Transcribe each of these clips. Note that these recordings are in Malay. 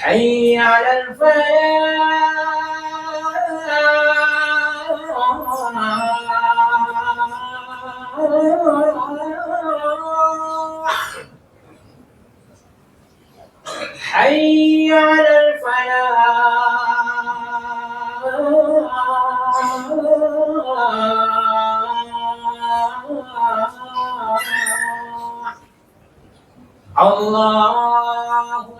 حي على الفلاح. حي على الفلاح. الله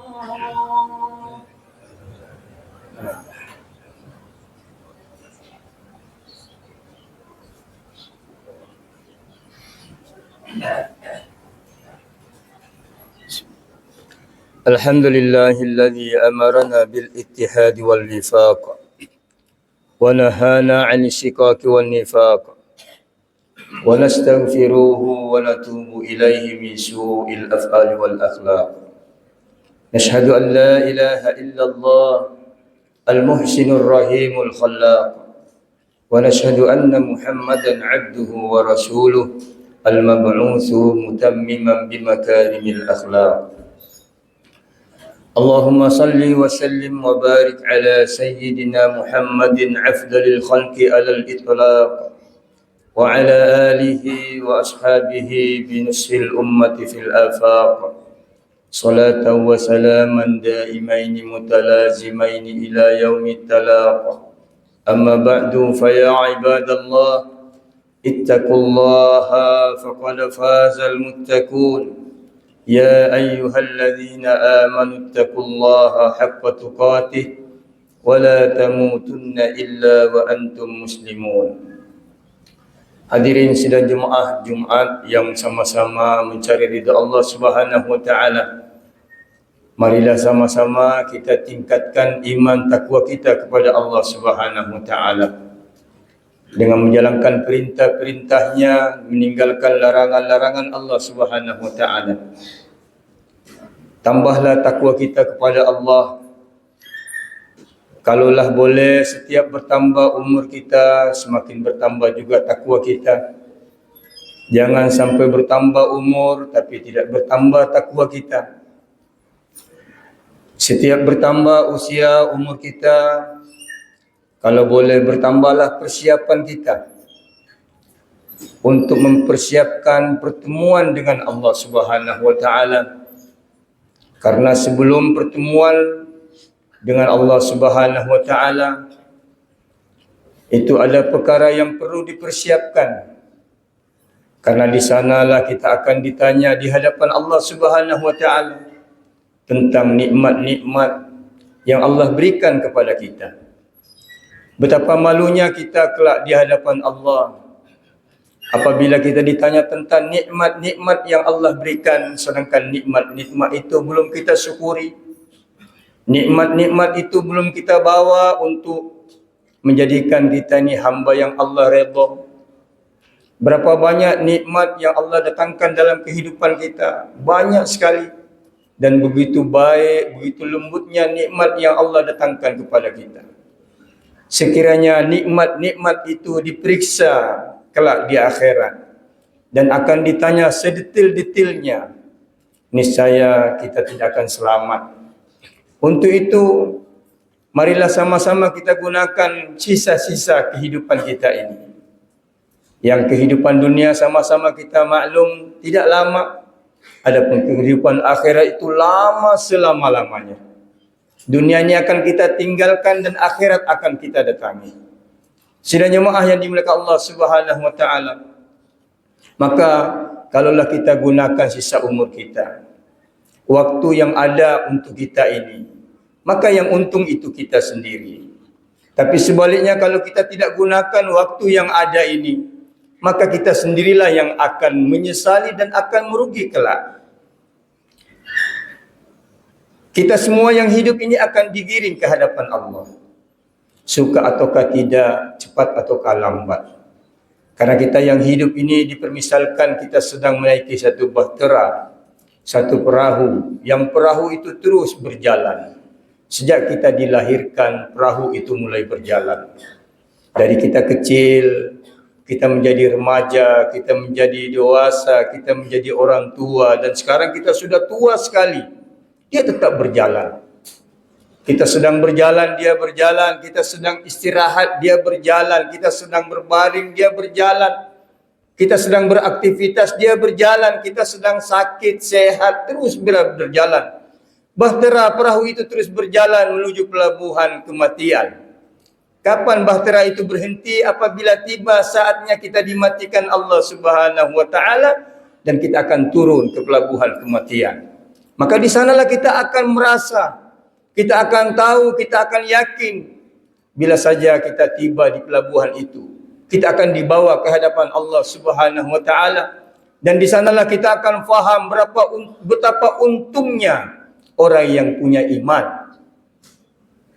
الحمد لله الذي أمرنا بالاتحاد والوفاق ونهانا عن الشقاق والنفاق ونستغفره ونتوب إليه من سوء الأفعال والأخلاق. نشهد أن لا إله إلا الله المحسن الرحيم الخلاق. ونشهد أن محمدا عبده ورسوله المبعوث متمما بمكارم الأخلاق. اللهم صل وسلم وبارك على سيدنا محمد أفضل الخلق على الإطلاق وعلى آله وأصحابه بنصف الأمة في الآفاق. صلاة وسلاما دائمين متلازمين إلى يوم التلاق. أما بعد فيا عباد الله اتقوا الله فقد فاز المتقون. يا أيها الذين آمنوا اتقوا الله حق تقاته ولا تموتن إلا وأنتم مسلمون Hadirin sidang jemaah Jumaat yang sama-sama mencari ridha Allah Subhanahu wa taala. Marilah sama-sama kita tingkatkan iman takwa kita kepada Allah Subhanahu wa taala. Dengan menjalankan perintah-perintahnya, meninggalkan larangan-larangan Allah Subhanahu wa taala. Tambahlah takwa kita kepada Allah Kalaulah boleh setiap bertambah umur kita semakin bertambah juga takwa kita. Jangan sampai bertambah umur tapi tidak bertambah takwa kita. Setiap bertambah usia umur kita kalau boleh bertambahlah persiapan kita. untuk mempersiapkan pertemuan dengan Allah Subhanahu wa taala. Karena sebelum pertemuan dengan Allah Subhanahu wa taala itu ada perkara yang perlu dipersiapkan. Karena di sanalah kita akan ditanya di hadapan Allah Subhanahu wa taala tentang nikmat-nikmat yang Allah berikan kepada kita. Betapa malunya kita kelak di hadapan Allah apabila kita ditanya tentang nikmat-nikmat yang Allah berikan sedangkan nikmat-nikmat itu belum kita syukuri. Nikmat-nikmat itu belum kita bawa untuk menjadikan kita ni hamba yang Allah redha. Berapa banyak nikmat yang Allah datangkan dalam kehidupan kita? Banyak sekali. Dan begitu baik, begitu lembutnya nikmat yang Allah datangkan kepada kita. Sekiranya nikmat-nikmat itu diperiksa kelak di akhirat dan akan ditanya sedetil-detilnya, niscaya kita tidak akan selamat. Untuk itu, marilah sama-sama kita gunakan sisa-sisa kehidupan kita ini. Yang kehidupan dunia sama-sama kita maklum tidak lama. Adapun kehidupan akhirat itu lama selama-lamanya. Dunia ini akan kita tinggalkan dan akhirat akan kita datangi. Sidang jemaah yang dimuliakan Allah Subhanahu wa taala. Maka kalaulah kita gunakan sisa umur kita waktu yang ada untuk kita ini maka yang untung itu kita sendiri. Tapi sebaliknya kalau kita tidak gunakan waktu yang ada ini maka kita sendirilah yang akan menyesali dan akan merugi kelak. Kita semua yang hidup ini akan digiring ke hadapan Allah. Suka ataukah tidak, cepat ataukah lambat. Karena kita yang hidup ini dipermisalkan kita sedang menaiki satu bahtera, satu perahu. Yang perahu itu terus berjalan. Sejak kita dilahirkan, perahu itu mulai berjalan. Dari kita kecil, kita menjadi remaja, kita menjadi dewasa, kita menjadi orang tua dan sekarang kita sudah tua sekali dia tetap berjalan. Kita sedang berjalan, dia berjalan. Kita sedang istirahat, dia berjalan. Kita sedang berbaring, dia berjalan. Kita sedang beraktivitas, dia berjalan. Kita sedang sakit, sehat, terus berjalan. Bahtera perahu itu terus berjalan menuju pelabuhan kematian. Kapan bahtera itu berhenti? Apabila tiba saatnya kita dimatikan Allah Subhanahu wa taala dan kita akan turun ke pelabuhan kematian. Maka di sanalah kita akan merasa, kita akan tahu, kita akan yakin bila saja kita tiba di pelabuhan itu, kita akan dibawa ke hadapan Allah Subhanahu wa taala dan di sanalah kita akan faham berapa betapa untungnya orang yang punya iman.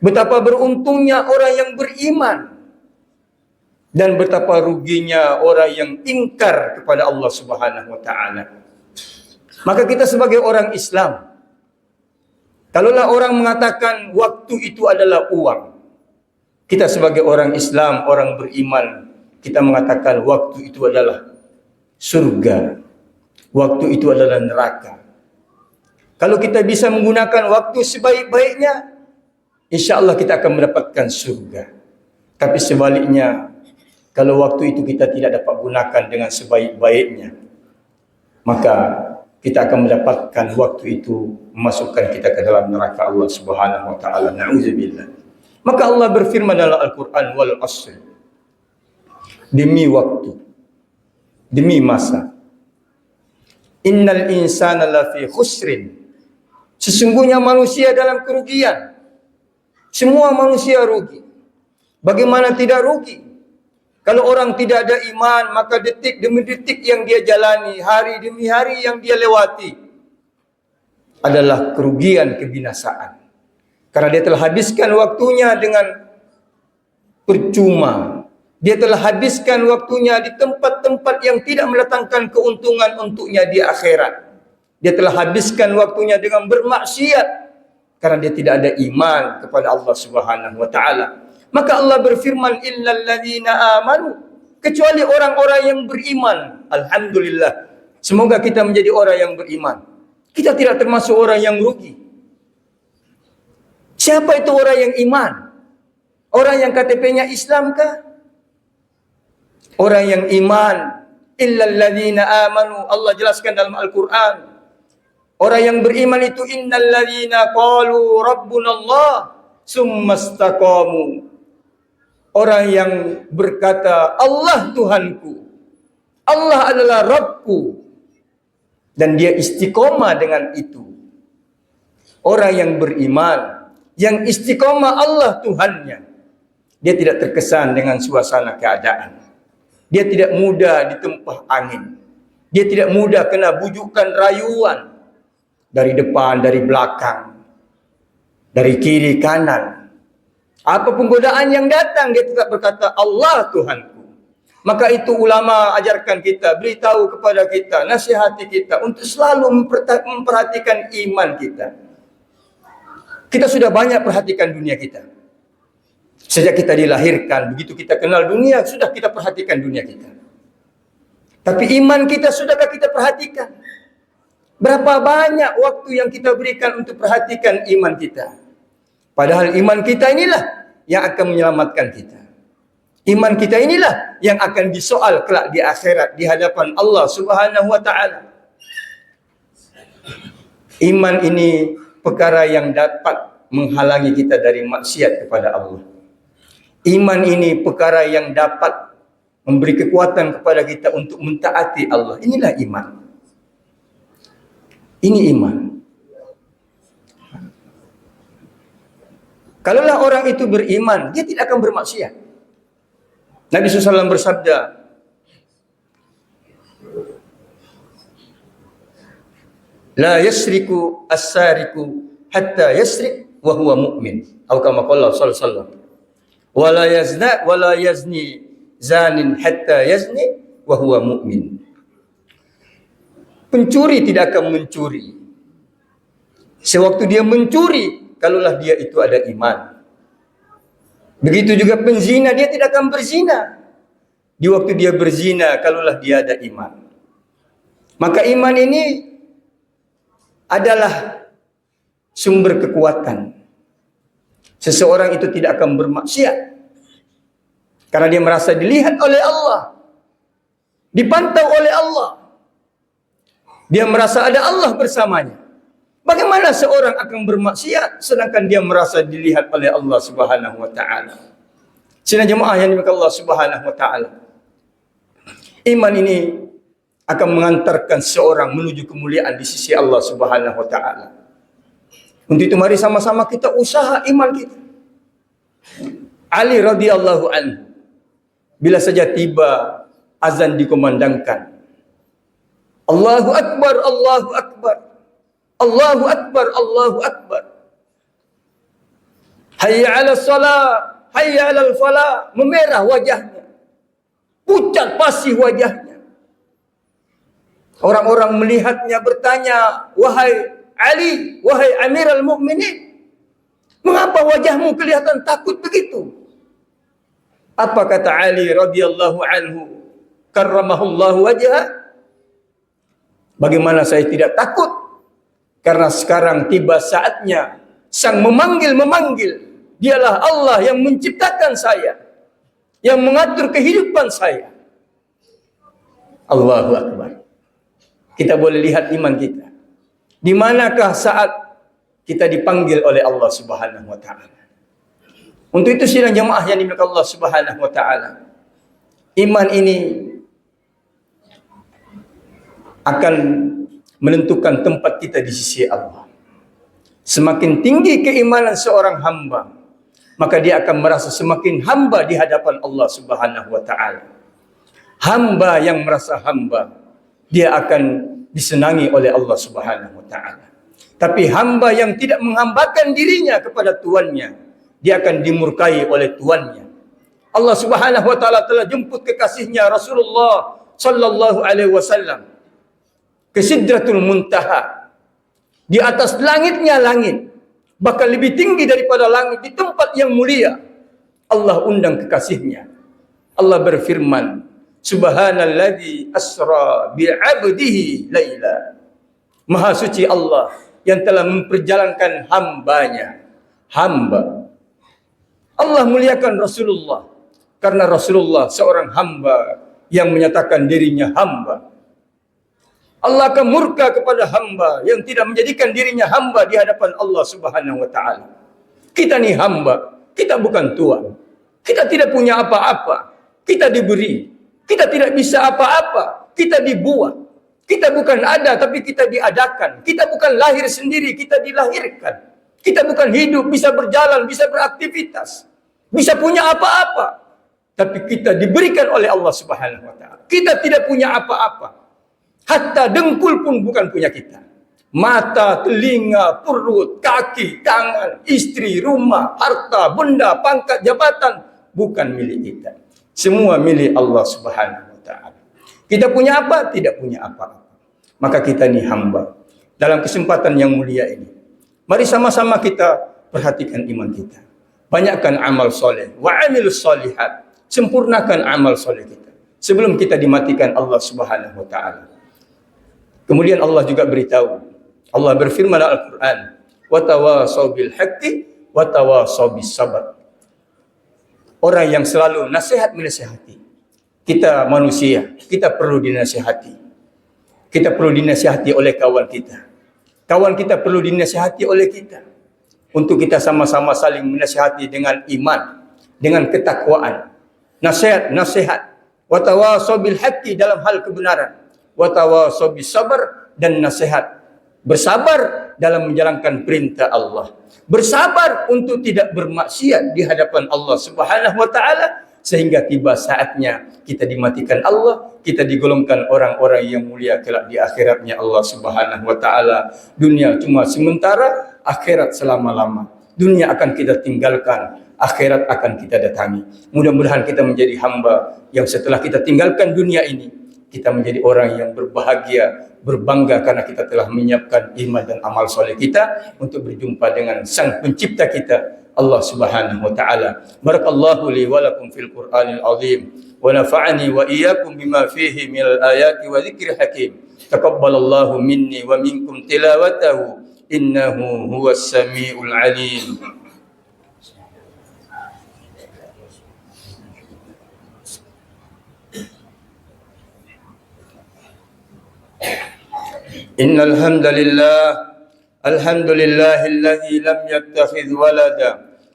Betapa beruntungnya orang yang beriman dan betapa ruginya orang yang ingkar kepada Allah Subhanahu wa taala. Maka kita sebagai orang Islam, kalaulah orang mengatakan waktu itu adalah uang, kita sebagai orang Islam, orang beriman, kita mengatakan waktu itu adalah surga, waktu itu adalah neraka. Kalau kita bisa menggunakan waktu sebaik-baiknya, insya Allah kita akan mendapatkan surga. Tapi sebaliknya, kalau waktu itu kita tidak dapat gunakan dengan sebaik-baiknya, maka kita akan mendapatkan waktu itu memasukkan kita ke dalam neraka Allah Subhanahu wa taala. Nauzubillah. Maka Allah berfirman dalam Al-Qur'an wal asr. Demi waktu. Demi masa. Innal insana lafi khusrin. Sesungguhnya manusia dalam kerugian. Semua manusia rugi. Bagaimana tidak rugi? Kalau orang tidak ada iman, maka detik demi detik yang dia jalani, hari demi hari yang dia lewati adalah kerugian kebinasaan. Karena dia telah habiskan waktunya dengan percuma. Dia telah habiskan waktunya di tempat-tempat yang tidak mendatangkan keuntungan untuknya di akhirat. Dia telah habiskan waktunya dengan bermaksiat karena dia tidak ada iman kepada Allah Subhanahu wa taala. Maka Allah berfirman illal ladzina amanu kecuali orang-orang yang beriman. Alhamdulillah. Semoga kita menjadi orang yang beriman. Kita tidak termasuk orang yang rugi. Siapa itu orang yang iman? Orang yang KTP-nya Islam kah? Orang yang iman illa alladhina amanu. Allah jelaskan dalam Al-Quran. Orang yang beriman itu innal ladzina qalu rabbuna Allah summa istaqamu. Orang yang berkata Allah Tuhanku. Allah adalah Rabbku. Dan dia istiqomah dengan itu. Orang yang beriman, yang istiqomah Allah Tuhannya. Dia tidak terkesan dengan suasana keadaan. Dia tidak mudah ditempah angin. Dia tidak mudah kena bujukan rayuan dari depan, dari belakang, dari kiri, kanan. Apapun godaan yang datang, dia tetap berkata, Allah Tuhanku. Maka itu ulama ajarkan kita, beritahu kepada kita, nasihati kita untuk selalu memperhatikan iman kita. Kita sudah banyak perhatikan dunia kita. Sejak kita dilahirkan, begitu kita kenal dunia, sudah kita perhatikan dunia kita. Tapi iman kita sudahkah kita perhatikan? Berapa banyak waktu yang kita berikan untuk perhatikan iman kita? Padahal iman kita inilah yang akan menyelamatkan kita. Iman kita inilah yang akan disoal kelak di akhirat di hadapan Allah Subhanahu wa taala. Iman ini perkara yang dapat menghalangi kita dari maksiat kepada Allah. Iman ini perkara yang dapat memberi kekuatan kepada kita untuk mentaati Allah. Inilah iman. Ini iman. Kalaulah orang itu beriman, dia tidak akan bermaksiat. Nabi SAW bersabda, La yasriku as-sariku hatta yasrik wa huwa mu'min. Atau kama qala sallallahu alaihi. Wa la yazna wa la yazni zanin hatta yazni wa huwa mu'min. Pencuri tidak akan mencuri. Sewaktu dia mencuri, kalaulah dia itu ada iman. Begitu juga penzina, dia tidak akan berzina. Di waktu dia berzina, kalaulah dia ada iman. Maka iman ini adalah sumber kekuatan. Seseorang itu tidak akan bermaksiat. Karena dia merasa dilihat oleh Allah. Dipantau oleh Allah. Dia merasa ada Allah bersamanya. Bagaimana seorang akan bermaksiat sedangkan dia merasa dilihat oleh Allah Subhanahu wa taala? Sina jemaah yang dimakan Allah Subhanahu wa taala. Iman ini akan mengantarkan seorang menuju kemuliaan di sisi Allah Subhanahu wa taala. Untuk itu mari sama-sama kita usaha iman kita. Ali radhiyallahu anhu bila saja tiba azan dikumandangkan Allahu akbar Allahu akbar Allahu Akbar, Allahu Akbar. Hayya ala salat, hayya ala falah. Memerah wajahnya. Pucat pasih wajahnya. Orang-orang melihatnya bertanya, Wahai Ali, wahai Amir al-Mu'minin. Mengapa wajahmu kelihatan takut begitu? Apa kata Ali radhiyallahu anhu? Karramahullahu wajah. Bagaimana saya tidak takut? Karena sekarang tiba saatnya sang memanggil-memanggil. Dialah Allah yang menciptakan saya. Yang mengatur kehidupan saya. Allahu Akbar. Kita boleh lihat iman kita. Di manakah saat kita dipanggil oleh Allah Subhanahu wa taala. Untuk itu sidang jemaah yang dimiliki Allah Subhanahu wa taala. Iman ini akan menentukan tempat kita di sisi Allah. Semakin tinggi keimanan seorang hamba, maka dia akan merasa semakin hamba di hadapan Allah Subhanahu wa taala. Hamba yang merasa hamba, dia akan disenangi oleh Allah Subhanahu wa taala. Tapi hamba yang tidak menghambakan dirinya kepada tuannya, dia akan dimurkai oleh tuannya. Allah Subhanahu wa taala telah jemput kekasihnya Rasulullah sallallahu alaihi wasallam ke Sidratul Muntaha. Di atas langitnya langit. Bahkan lebih tinggi daripada langit. Di tempat yang mulia. Allah undang kekasihnya. Allah berfirman. Subhanalladzi asra bi'abdihi layla. Maha suci Allah yang telah memperjalankan hambanya. Hamba. Allah muliakan Rasulullah. Karena Rasulullah seorang hamba yang menyatakan dirinya hamba. Allah akan murka kepada hamba yang tidak menjadikan dirinya hamba di hadapan Allah Subhanahu wa taala. Kita ni hamba, kita bukan tuan. Kita tidak punya apa-apa. Kita diberi. Kita tidak bisa apa-apa. Kita dibuat. Kita bukan ada tapi kita diadakan. Kita bukan lahir sendiri, kita dilahirkan. Kita bukan hidup, bisa berjalan, bisa beraktivitas. Bisa punya apa-apa. Tapi kita diberikan oleh Allah Subhanahu wa taala. Kita tidak punya apa-apa. Hatta dengkul pun bukan punya kita. Mata, telinga, perut, kaki, tangan, istri, rumah, harta, benda, pangkat, jabatan bukan milik kita. Semua milik Allah Subhanahu wa taala. Kita punya apa? Tidak punya apa-apa. Maka kita ni hamba. Dalam kesempatan yang mulia ini, mari sama-sama kita perhatikan iman kita. Banyakkan amal soleh. Wa amilus solihat. Sempurnakan amal soleh kita. Sebelum kita dimatikan Allah Subhanahu wa taala. Kemudian Allah juga beritahu. Allah berfirman dalam Al-Quran. وَتَوَاصَوْ بِالْحَقِّ bis sabar. Orang yang selalu nasihat menasihati. Kita manusia, kita perlu dinasihati. Kita perlu dinasihati oleh kawan kita. Kawan kita perlu dinasihati oleh kita. Untuk kita sama-sama saling menasihati dengan iman, dengan ketakwaan. Nasihat, nasihat. Watawasobil haqqi dalam hal kebenaran watawasaw sabar dan nasihat. Bersabar dalam menjalankan perintah Allah. Bersabar untuk tidak bermaksiat di hadapan Allah Subhanahu wa taala sehingga tiba saatnya kita dimatikan Allah, kita digolongkan orang-orang yang mulia kelak di akhiratnya Allah Subhanahu wa taala. Dunia cuma sementara, akhirat selama-lama. Dunia akan kita tinggalkan, akhirat akan kita datangi. Mudah-mudahan kita menjadi hamba yang setelah kita tinggalkan dunia ini, kita menjadi orang yang berbahagia, berbangga karena kita telah menyiapkan iman dan amal soleh kita untuk berjumpa dengan Sang Pencipta kita Allah Subhanahu wa taala. Barakallahu li wa lakum fil Qur'anil azim wa nafa'ani wa iyyakum bima fihi min al-ayati wa dzikri hakim. Taqabbalallahu minni wa minkum tilawatahu innahu huwas samiul alim. إن الحمد لله الحمد لله الذي لم يتخذ ولدا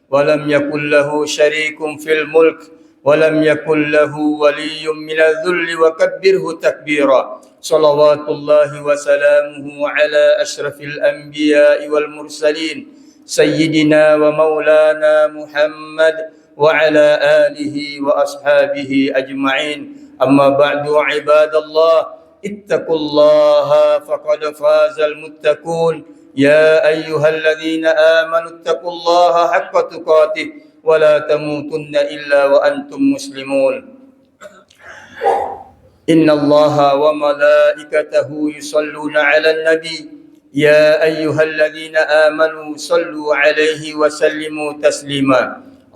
ولم يكن له شريك في الملك ولم يكن له ولي من الذل وكبره تكبيرا. صلوات الله وسلامه على أشرف الأنبياء والمرسلين سيدنا ومولانا محمد وعلى آله وأصحابه أجمعين. أما بعد عباد الله اتقوا الله فقد فاز المتقون يا أيها الذين آمنوا اتقوا الله حق تقاته ولا تموتن إلا وأنتم مسلمون إن الله وملائكته يصلون على النبي يا أيها الذين آمنوا صلوا عليه وسلموا تسليما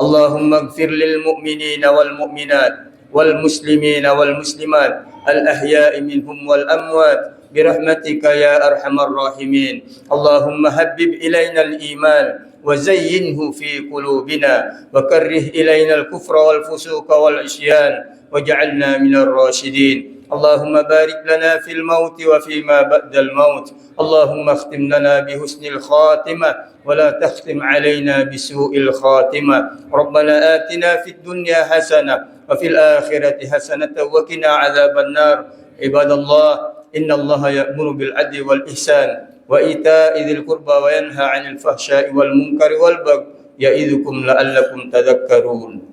اللهم اغفر للمؤمنين والمؤمنات والمسلمين والمسلمات الأحياء منهم والأموات برحمتك يا أرحم الراحمين. اللهم حبب إلينا الإيمان وزينه في قلوبنا وكره إلينا الكفر والفسوق والعصيان واجعلنا من الراشدين. اللهم بارك لنا في الموت وفيما بعد الموت. اللهم اختم لنا بحسن الخاتمة ولا تختم علينا بسوء الخاتمة. ربنا آتنا في الدنيا حسنة وفي الآخرة حسنة وقنا عذاب النار. عباد الله إن الله يأمر بالعدل والإحسان وإيتاء ذي القربى وينهى عن الفحشاء والمنكر والبغي يعظكم لعلكم تذكرون.